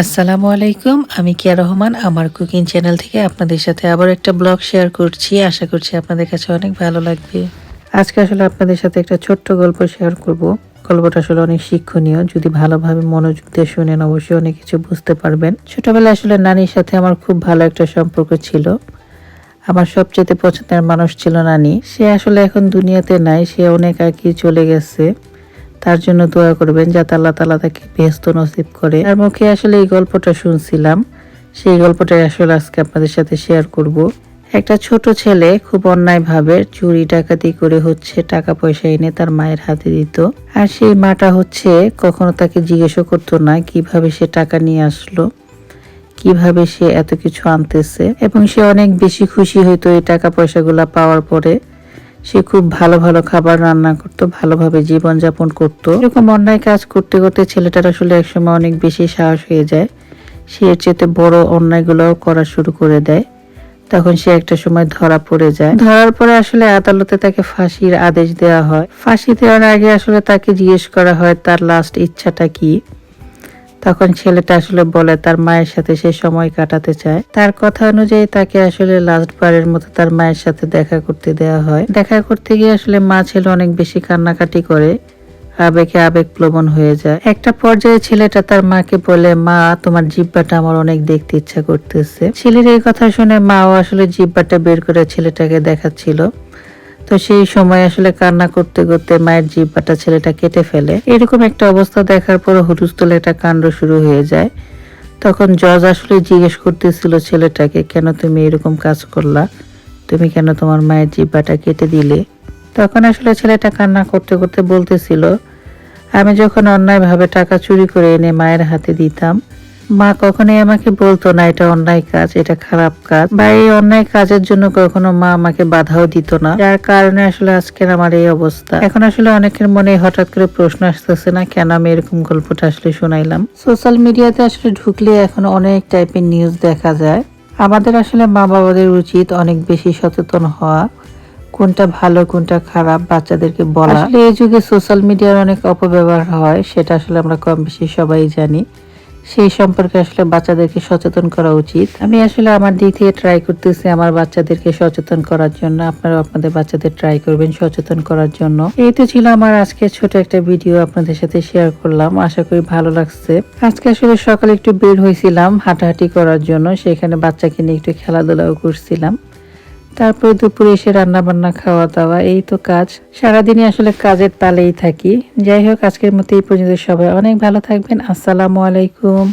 আসসালামু আলাইকুম, আমি কিয়া রহমান, আমার কুকিং চ্যানেল থেকে আপনাদের সাথে আবার একটা ব্লগ শেয়ার করছি। আশা করছি আপনাদের কাছে অনেক ভালো লাগবে। আজকে আসলে আপনাদের সাথে একটা ছোট্ট গল্প শেয়ার করব। গল্পটা আসলে অনেক শিক্ষণীয়, যদি ভালোভাবে মনোযোগ দিয়ে শুনেন অবশ্যই অনেক কিছু বুঝতে পারবেন। ছোটবেলায় আসলে নানির সাথে আমার খুব ভালো একটা সম্পর্ক ছিল। আমার সবচেয়ে পছন্দের মানুষ ছিল নানি। সে আসলে এখন দুনিয়াতে নাই, সে অনেক আগে চলে গেছে। তার জন্য দোয়া করবেন যাতে আল্লাহ তালা তাকে ব্যস্ত নসিব করে। তার মুখে আসলে এই গল্পটা শুনছিলাম। সেই গল্পটাই আসলে আজকে আপনাদের সাথে শেয়ার করব। একটা ছোট ছেলে খুব অন্যায়ভাবে চুরি ডাকাতি করে হচ্ছে টাকা পয়সা এনে তার মায়ের হাতে দিত। আর সেই মাটা হচ্ছে কখনো তাকে জিজ্ঞেসও করতো না কীভাবে সে টাকা নিয়ে আসলো, কীভাবে সে এত কিছু আনতেছে। এবং সে অনেক বেশি খুশি হইতো এই টাকা পয়সাগুলা পাওয়ার পরে। সে খুব ভালো ভালো খাবার রান্না করতো, ভালোভাবে জীবনযাপন করতো। এরকম অন্যায় কাজ করতে করতে ছেলেটার আসলে একসময় অনেক বেশি সাহস হয়ে যায়। সে এর চেয়ে বড় অন্যায়গুলো করা শুরু করে দেয়। তখন সে একটা সময় ধরা পড়ে যায়। ধরার পরে আসলে আদালতে তাকে ফাঁসির আদেশ দেওয়া হয়। ফাঁসি দেওয়ার আগে আসলে তাকে জিজ্ঞেস করা হয়, তার লাস্ট ইচ্ছাটা কি? তখন ছেলেটা আসলে বলে তার মায়ের সাথে সে সময় কাটাতে চায়। তার কথা অনুযায়ী তাকে আসলে লাস্ট বারের মতো তার মায়ের সাথে দেখা করতে দেওয়া হয়। দেখা করতে গিয়ে আসলে মা ছেলে অনেক বেশি কান্নাকাটি করে, আবেগে আবেগ প্লবন হয়ে যায়। একটা পর্যায়ে ছেলেটা তার মাকে বলে, মা, তোমার জিব্বাটা আমার অনেক দেখতে ইচ্ছা করতেছে। ছেলের এই কথা শুনে মাও আসলে জিব্বাটা বের করে ছেলেটাকে দেখাচ্ছিল। তো সেই সময় আসলে কান্না করতে করতে মায়ের জিব্বাটা ছেলেটা কেটে ফেলে। এরকম একটা অবস্থা দেখার পর হুলুস্থলে একটা কাণ্ড শুরু হয়ে যায়। তখন জজ আসলে জিজ্ঞেস করতেছিল ছেলেটাকে, কেন তুমি এরকম কাজ করলা? তুমি কেন তোমার মায়ের জিব্বাটা কেটে দিলে? তখন আসলে ছেলেটা কান্না করতে করতে বলতেছিল, আমি যখন অন্যায়ভাবে টাকা চুরি করে এনে মায়ের হাতে দিতাম মা কখনোই আমাকে বলতো না, এটা অন্যায় কাজ, এটা খারাপ কাজ। বা এই অন্যায় কাজের জন্য কখনো মা আমাকে বাধাও দিত না। যার কারণে আসলে আজকের আমার এই অবস্থা। এখন আসলে অনেকের মনে হঠাৎ করে প্রশ্ন আসতেছে, না, কেন আমি এরকম গল্পটা আসলে শোনাইলাম? সোশ্যাল মিডিয়াতে আসলে ঢুকলে এখন অনেক টাইপের নিউজ দেখা যায়। আমাদের আসলে মা বাবাদের উচিত অনেক বেশি সচেতন হওয়া, কোনটা ভালো, কোনটা খারাপ বাচ্চাদেরকে বলা। এই যুগে সোশ্যাল মিডিয়ার অনেক অপব্যবহার হয়, সেটা আসলে আমরা কম বেশি সবাই জানি। সেই সম্পর্কে আসলে বাচ্চাদেরকে সচেতন করা উচিত। আমি আসলে আমার দিক থেকে ট্রাই করতেছি আমার বাচ্চাদেরকে সচেতন করার জন্য। আপনারা আপনাদের বাচ্চাদের ট্রাই করবেন সচেতন করার জন্য। এই তো ছিল আমার আজকে ছোট একটা ভিডিও আপনাদের সাথে শেয়ার করলাম। আশা করি ভালো লাগছে। আজকে আসলে সকালে একটু বের হয়েছিলাম হাঁটাহাঁটি করার জন্য। সেখানে বাচ্চাকে নিয়ে একটু খেলাধুলাও করছিলাম। তারপরে দুপুরে এসে রান্না বান্না খাওয়া দাওয়া এই তো কাজ। সারাদিনই আসলে কাজের তালেই থাকি। যাই হোক, আজকের মতো এই পর্যন্ত সবাই অনেক ভালো থাকবেন। আসসালামু আলাইকুম।